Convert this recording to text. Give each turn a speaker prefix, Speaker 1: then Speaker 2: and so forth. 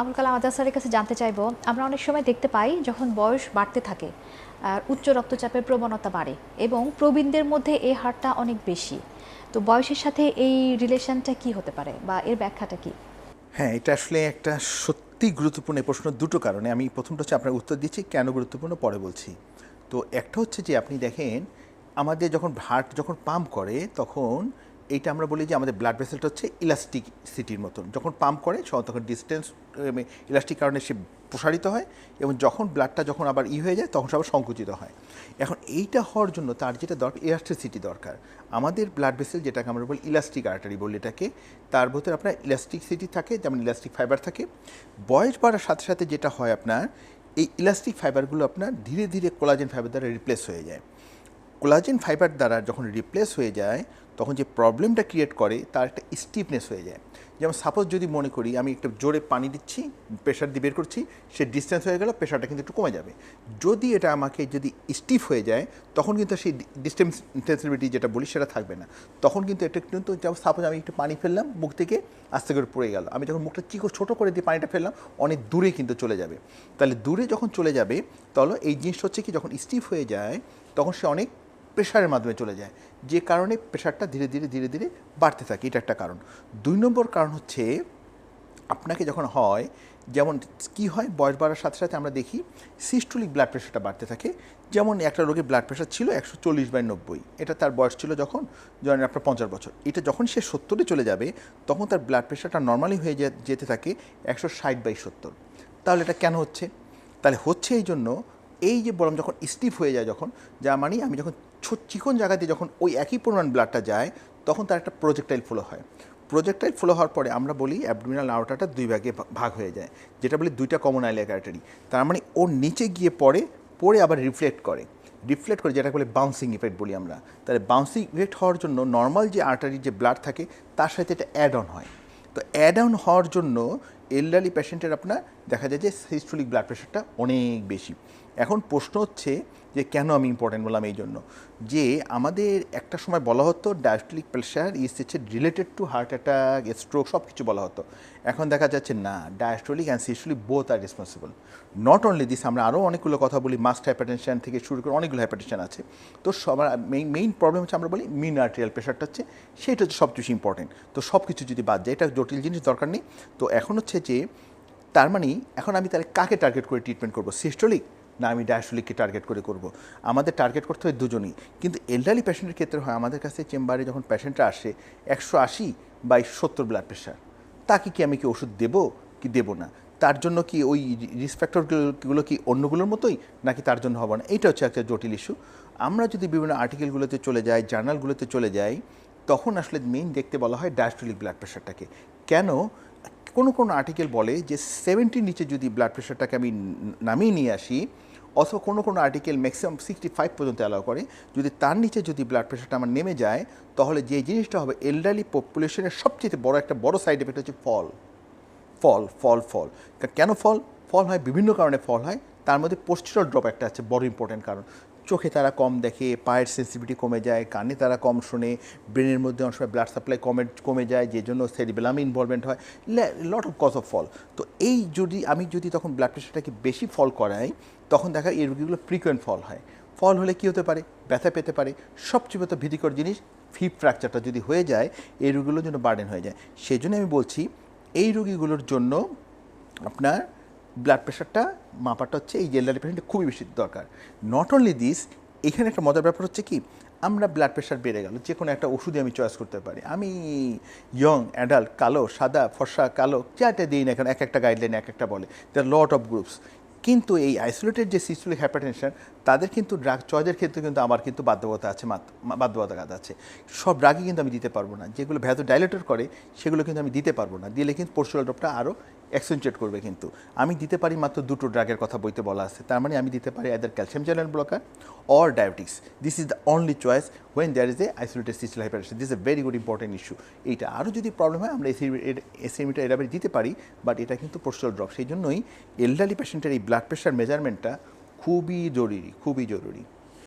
Speaker 1: আবুল কালাম আজাদ স্যারের কাছে জানতে চাইব, আমরা অনেক সময় দেখতে পাই যখন বয়স বাড়তে থাকে, আর উচ্চ রক্তচাপের প্রবণতা বাড়ে এবং প্রবীণদের মধ্যে এই হারটা অনেক বেশি। তো বয়সের সাথে এই রিলেশনটা কি হতে পারে বা এর ব্যাখ্যাটা কি?
Speaker 2: হ্যাঁ এটা আসলে একটা সত্যি গুরুত্বপূর্ণ প্রশ্ন দুটো কারণে। আমি প্রথমটা হচ্ছে আপনার উত্তর দিচ্ছি, কেন গুরুত্বপূর্ণ পরে বলছি। তো একটা হচ্ছে যে আপনি দেখেন, আমাদের যখন হার্ট যখন পাম্প করে, তখন এইটা আমরা বলি যে আমাদের ব্লাড ভেসেলটা হচ্ছে ইলাস্টিক সিটির মতন। যখন পাম্প করে তখন ডিস্টেন্স ইলাস্টিক কারণে সে প্রসারিত হয় এবং যখন ব্লাডটা যখন আবার ই হয়ে যায়, তখন সে আবার সংকুচিত হয়। এখন এইটা হওয়ার জন্য তার যেটা দরকার ইলাস্ট্রিসিটি দরকার। আমাদের ব্লাড ভেসেল যেটাকে আমরা বলি ইলাস্টিক আর্টারি বলি এটাকে, তার ভেতরে আপনার ইলাস্টিকসিটি থাকে, যেমন ইলাস্টিক ফাইবার থাকে। বয়স বাড়ার সাথে সাথে যেটা হয় আপনার, এই ইলাস্টিক ফাইবারগুলো আপনার ধীরে ধীরে কোলাজেন ফাইবার দ্বারা রিপ্লেস হয়ে যায়। কোলাজেন ফাইবার দ্বারা যখন রিপ্লেস হয়ে যায়, তখন যে প্রবলেমটা ক্রিয়েট করে, তার একটা স্টিফনেস হয়ে যায়। যেমন সাপোজ যদি মনে করি, আমি একটা জোরে পানি দিচ্ছি প্রেশার দিয়ে বের করছি, সে ডিস্টেন্স হয়ে গেল প্রেশারটা কিন্তু একটু কমে যাবে। যদি এটা আমাকে যদি স্টিফ হয়ে যায়, তখন কিন্তু সেই ডিস্টেন্স ইন্টেন্সিভিটি যেটা বলি, সেটা থাকবে না। তখন কিন্তু এটা কিন্তু, যেমন সাপোজ আমি একটু পানি ফেললাম, মুখ থেকে, আস্তে করে পড়ে গেল। আমি যখন মুখটা চিকো ছোটো করে দিয়ে পানিটা ফেললাম, অনেক দূরে কিন্তু চলে যাবে। তাহলে দূরে যখন চলে যাবে, তাহলে এই জিনিসটা হচ্ছে কি, যখন স্টিফ হয়ে যায়, তখন সে অনেক প্রেশারের মাধ্যমে চলে যায়। যে কারণে প্রেশারটা ধীরে ধীরে ধীরে ধীরে বাড়তে থাকে। এটা একটা কারণ। দুই নম্বর কারণ হচ্ছে, আপনাকে যখন হয়, যেমন কি হয়, বয়স বাড়ার সাথে সাথে আমরা দেখি সিস্টোলিক ব্লাড প্রেশারটা বাড়তে থাকে। যেমন একটা রোগীর ব্লাড প্রেশার ছিল একশো চল্লিশ বাই নব্বই। এটা তার বয়স ছিল যখন, ধরেন আপনার পঞ্চাশ বছর। এটা যখন সে সত্তরে চলে যাবে, তখন তার ব্লাড প্রেশারটা নর্মালি হয়ে যেতে থাকে একশো ষাট বাই সত্তর। তাহলে এটা কেন হচ্ছে? তাহলে হচ্ছে এই জন্য, এই যে বললাম যখন স্টিফ হয়ে যায় যখন যা মানে আমি যখন চিকন জায়গা দিয়ে যখন ওই একই পরিমাণ ব্লাডটা যায়, তখন তার একটা প্রজেক্টাইল ফ্লো হয়। প্রজেক্টাইল ফ্লো হওয়ার পরে আমরা বলি অ্যাবডোমিনাল আউটারটা দুই ভাগে ভাগ হয়ে যায়। যেটা বলি দুইটা কমন আইলিয়া ক্যারেটারি তার মানে ওর নিচে গিয়ে পড়ে পড়ে আবার রিফ্লেক্ট করে। রিফ্লেক্ট করে যেটা বলে বাউন্সিং ইফেক্ট বলি আমরা। তাহলে বাউন্সিং ইফেক্ট হওয়ার জন্য নর্মাল যে আর্টারির যে ব্লাড থাকে, তার সাথে এটা অ্যাড অন হয়। তো অ্যাড অন হওয়ার জন্য এলডারলি পেশেন্টের আপনার দেখা যায় যে সিস্টোলিক ব্লাড প্রেশারটা অনেক বেশি। এখন প্রশ্ন হচ্ছে যে কেন আমি ইম্পর্টেন্ট বললাম এই জন্য? যে আমাদের একটা সময় বলা হতো ডায়াস্টোলিক প্রেশার ইস হচ্ছে related to heart attack stroke সব কিছু বলা হতো। এখন দেখা যাচ্ছে না diastolic and systolic both are responsible not only this আমরা আরও অনেকগুলো কথা বলি মাস্ট হাইপারটেনশন থেকে শুরু করে অনেকগুলো হাইপারটেনশন আছে। তো সবার মেইন মেইন প্রবলেম হচ্ছে আমরা বলি মিন আর্টেরিয়াল প্রেশারটা হচ্ছে, সেটা হচ্ছে সবচেয়ে ইম্পর্টেন্ট তো সব কিছু যদি বাদ যায়, এটা জটিল জিনিস, দরকার নেই। তো এখন হচ্ছে যে, তার মানে এখন আমি তাহলে কাকে টার্গেট করে ট্রিটমেন্ট করব? সিস্টোলিক না, আমি ডায়াস্টোলিককে টার্গেট করে করব। আমাদের টার্গেট করতে হয় দুজনই। কিন্তু এলডারলি পেশেন্টের ক্ষেত্রে হয়, আমাদের কাছে চেম্বারে যখন পেশেন্টরা আসে, একশো আশি বাই সত্তর ব্লাড প্রেশার তাকে কি আমি কি ওষুধ দেবো কি দেবো না? তার জন্য কি ওই রিস্ক কি অন্যগুলোর মতোই, নাকি তার জন্য হবে না? এইটা হচ্ছে একটা জটিল ইস্যু আমরা যদি বিভিন্ন আর্টিকেলগুলোতে চলে যাই জার্নালগুলোতে চলে যাই, তখন আসলে মেইন দেখতে বলা হয় ডায়াস্টোলিক ব্লাড প্রেশারটাকে কেন? কোনো কোনো আর্টিকেল বলে যে সেভেন্টির নিচে যদি ব্লাড প্রেশারটাকে আমি নামিয়ে নিয়ে আসি, অথবা কোনো কোনো আর্টিকেল ম্যাক্সিমাম সিক্সটি ফাইভ পর্যন্ত অ্যালাউ করে, যদি তার নিচে যদি ব্লাড প্রেশারটা আমার নেমে যায়, তাহলে যে জিনিসটা হবে এলডারলি পপুলেশনের সবচেয়ে বড় একটা বড় সাইড এফেক্ট হচ্ছে ফল ফল ফল ফল কেন ফল ফল হয়, বিভিন্ন কারণে ফল হয়। তার মধ্যে পোস্টিরল ড্রপ একটা আছে, বড় ইম্পর্টেন্ট কারণ। চোখে তারা কম দেখে, পায়ের সেন্সিটিভিটি কমে যায়, কানে তারা কম শোনে ব্রেনের মধ্যে অনেক সময় ব্লাড সাপ্লাই কমে কমে যায়, যে জন্য সেরিবেলাম ইনভলভমেন্ট হয় lot of cause of fall তো এই যদি, আমি যদি তখন ব্লাড প্রেশারটাকে বেশি ফল করাই, তখন দেখা এই রোগীগুলো ফ্রিকোয়েন্ট ফল হয়। ফল হলে কী হতে পারে? ব্যথা পেতে পারে। সবচেয়ে বড় ভীতিকর জিনিস ফিপ ফ্র্যাকচারটা যদি হয়ে যায়, এই রোগীগুলোর জন্য বার্ডেন হয়ে যায়। সেই জন্য আমি বলছি, এই রোগীগুলোর জন্য আপনার ব্লাড প্রেশারটা মাপাটা হচ্ছে এই জেলারি পেশেন্টে খুবই বেশি দরকার। নট অনলি দিস এখানে একটা মজার ব্যাপার হচ্ছে কি, আমরা ব্লাড প্রেশার বেড়ে গেল যে কোনো একটা ওষুধে আমি চয়েস করতে পারি। আমি ইয়ং অ্যাডাল্ট কালো, সাদা, ফর্সা, কালো যাটা দিই না এখন এক একটা গাইডলাইন এক একটা বলে। দ্য লট অফ গ্রুপস কিন্তু এই আইসোলেটেড যে সিস্টোলিক হাইপারটেনশন তাদের কিন্তু ড্রাগ চয়েসের ক্ষেত্রে কিন্তু আমার কিন্তু বাধ্যবতা আছে বাধ্যবাধকতা আছে। সব ড্রাগই কিন্তু আমি দিতে পারব না। যেগুলো ভ্যাথো ডাইলেটর করে, সেগুলো কিন্তু আমি দিতে পারব না। দিলে কিন্তু পোর্সুয়াল ড্রপটা আরও অ্যাক্সেন্টুয়েট করবে কিন্তু। আমি দিতে পারি মাত্র দুটো ড্রাগের কথা বইতে বলা আছে। তার মানে আমি দিতে পারি এদের calcium channel blocker or diabetics this is the only choice when there is a isolated systolic hypertension this a very good important issue এইটা আরও যদি প্রবলেম হয়, আমরা এসিমিটা এরাবে দিতে পারি বাট এটা কিন্তু পোস্টাল ড্রপ সেই জন্যই এলডারলি পেশেন্টের এই ব্লাড প্রেশার মেজারমেন্টটা খুবই জরুরি খুবই জরুরি।